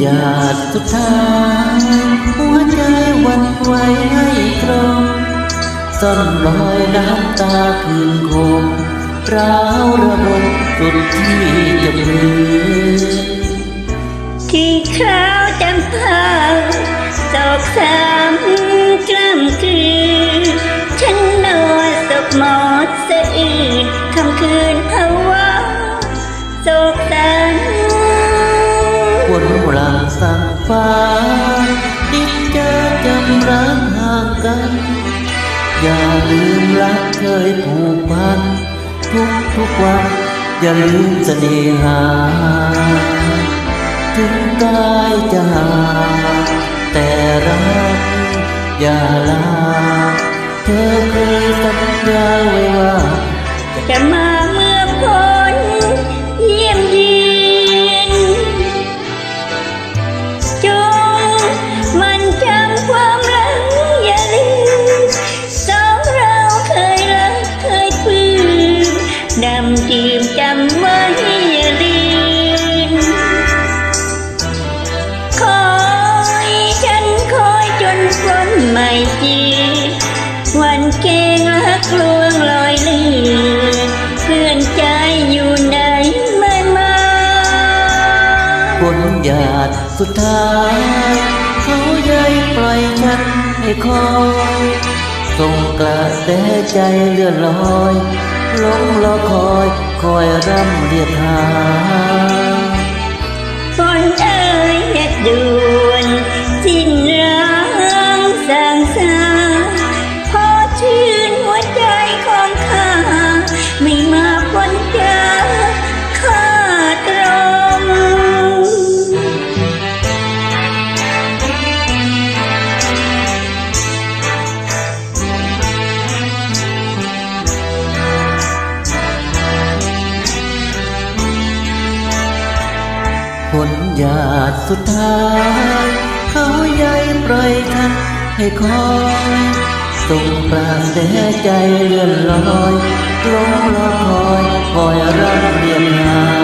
หยาดสุดท้ายหัวใจหวันไหวให้ตรงซ่อนรอยน้ำตาคืนคมร้าวระบมสุดที่จะเลือที่คราวจำพาสอกสามกล้ำคืน ฝนหลังสั่งฟ้า ดินเจอจำรักห่างกัน อย่าลืมรักเคยผูกพัน ทุกทุกวัน อย่าลืมเสน่หา ถึงกายจะห่างแต่รักอย่าลา จีวันเกงรักลวงลอยเลือนเพื่อนใจอยู่ไหนไม่มาฝนหยาดสุดท้ายเขาใยปล่อยฉันให้คอยส่งกระแสใจเลื่อนลอยลงรอคอยคอยร่ำเรียกหา ฝนหยาดสุดท้าย เขาใยปล่อยฉันให้คอยส่งปราณแด่ใจเลื่อนลอยหลงรอคอยคอยรักเรียนหา